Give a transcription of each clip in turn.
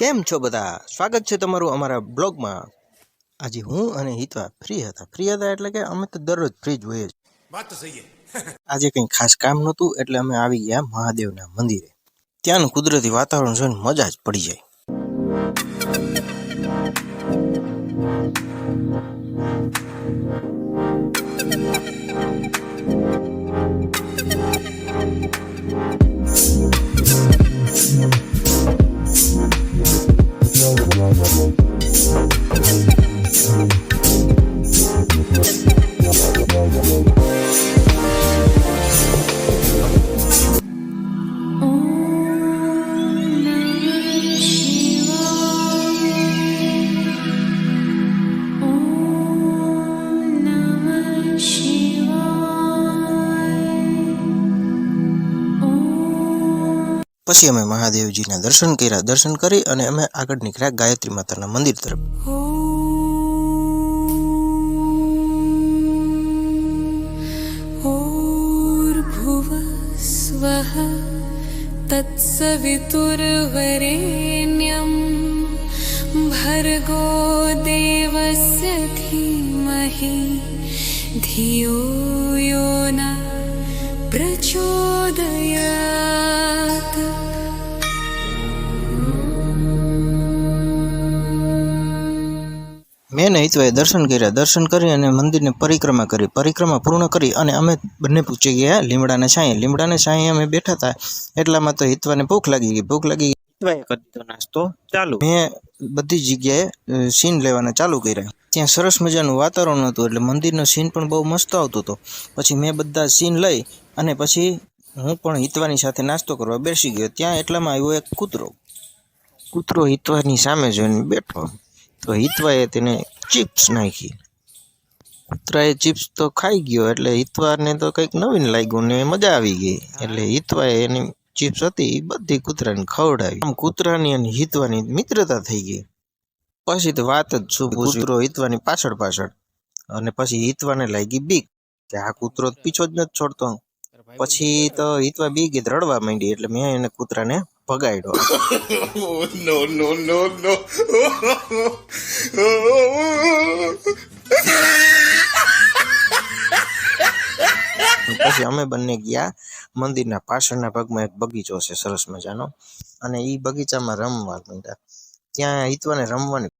કેમ છો બધા? સ્વાગત છે તમારું અમારા બ્લોગમાં. આજે હું અને હિતવા ફ્રી હતા. ફ્રી હતા એટલે કે અમે તો દરરોજ ફ્રી જ હોઈએ છીએ. આજે કંઈ ખાસ કામ નહોતું એટલે અમે આવી ગયા મહાદેવના મંદિરે. ત્યાંનું કુદરતી વાતાવરણ જોઈને મજા જ પડી જાય. પછી અમે મહાદેવજીના દર્શન કર્યા. દર્શન કરી અને અમે આગળ નીકળ્યા ગાયત્રી માતાના મંદિર તરફ. તત્સવિતુર્વરેણ્યમ ભર્ગો દેવસ્ય ધીમહિ ધિયો યો ન પ્રચોદય મેં દર્શન કર્યા. દર્શન કરી અને મંદિરની પરિક્રમા કરી. પરિક્રમા પૂર્ણ કરી અને અમે બંને પૂછી ગયા લીમડાના છાંયે? લીમડાના છાંયે અમે બેઠા હતા. એટલામાં તો હિતવાને ભૂખ લાગી ગઈ. ભૂખ લાગી ગઈ. કરી દીધો નાસ્તો ચાલુ. મેં બધી જગ્યાએ સીન લેવાના ચાલુ કર્યા. ત્યાં સરસ મજાનું વાતાવરણ હતું એટલે મંદિરનો સીન પણ બહુ મસ્ત આવતો હતો. પછી મેં બધા સીન લઈ અને પછી હું પણ હિતવાની સાથે નાસ્તો કરવા બેસી ગયો. ત્યાં એટલામાં આવ્યો એક કૂતરો. કૂતરો હિતવાની સામે જોઈને બેઠો. તો હિતવાએ તેને ચિપ્સ નાખી. કૂતરાએ ચિપ્સ તો ખાઈ ગયો એટલે હિતવાને તો કંઈક નવીન લાગ્યું ને મજા આવી ગઈ. એટલે હિતવાએ એની ચિપ્સ હતી, એ બધી કૂતરાને ખવડાવી. આમ કૂતરાની અને હિતવાની મિત્રતા થઈ ગઈ. પછી તો વાત જ શું કૂતરો હિતવાની પાછળ પાછળ. અને પછી હિતવાને લાગી બીક કે આ કૂતરો પીછો જ નથી છોડતો. પછી તો હિતવા બી ગઈ રડવા માંડી. એટલે મેં એને કૂતરાને ભગાડ્યો નો નો નો નો પછી અમે બંને ગયા મંદિરના પાછળના ભાગમાં એક બગીચો છે સરસ મજાનો. અને એ બગીચામાં રમવા માંડ્યા. ત્યાં હિતવાને રમવાની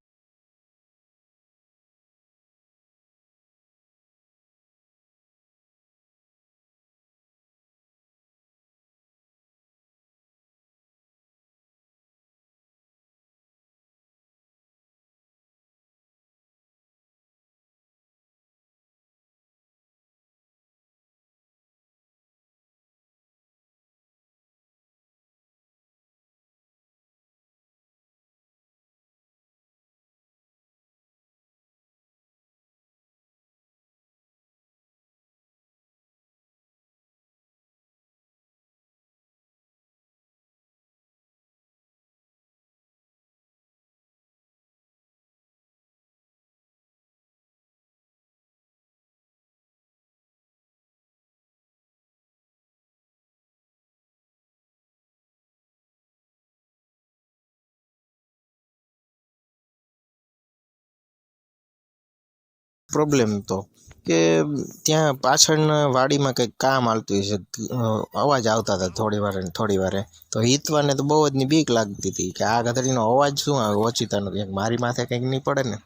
પ્રોબ્લેમ તો કે ત્યાં પાછળના વાડીમાં કંઈક કામ હાલતું હશે અવાજ આવતા હતા થોડી વારે થોડી વારે. તો હિતવાને તો બહુ જ બીક લાગતી હતી કે આ ગધડીનો અવાજ શું આવે? ઓચિતાનો કંઈક મારી માથે કંઈક નહીં પડે ને?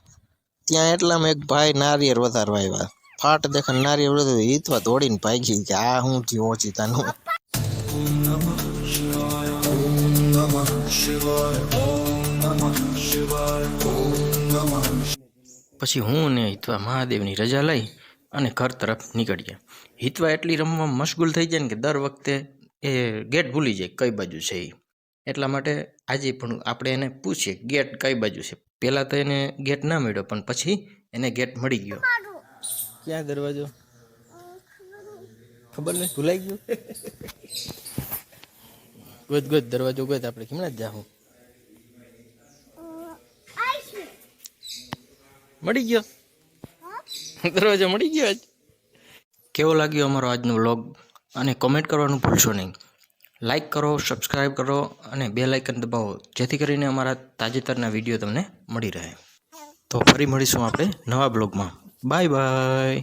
ત્યાં એટલામાં એક ભાઈ નારિયેળ વધારવા આવ્યા. ફાટ દેખાને નારિયેળ વધારે હિતવા દોડીને ભાગી કે આ શું થયું ઓચિતાનું. પછી હું અને હિતવા મહાદેવની રજા લઈ અને ઘર તરફ નીકળ્યા હિતવા એટલી રમવા મશગુલ થઈ જાય ને કે દર વખતે એ ગેટ ભૂલી જાય કઈ બાજુ છે એ એટલા માટે આજે પણ આપણે એને પૂછીએ ગેટ કઈ બાજુ છે. પહેલાં તો એને ગેટ ના મળ્યો પણ પછી એને ગેટ મળી ગયો. ક્યાં દરવાજો? ખબર નહીં ભૂલાઈ ગયું? ગોત ગોત, દરવાજો ગોત, આપણે કેમણા જ જાઉં મળી ગયો? દરવાજો મળી ગયો આજ? કેવો લાગ્યો અમારો આજનો વ્લોગ અને કોમેન્ટ કરવાનું ભૂલશો નહીં. લાઇક કરો સબસ્ક્રાઈબ કરો અને બે લાઇકન દબાવો, જેથી કરીને અમારા તાજેતરના વીડિયો તમને મળી રહે. તો ફરી મળીશું આપણે નવા બ્લોગમાં બાય બાય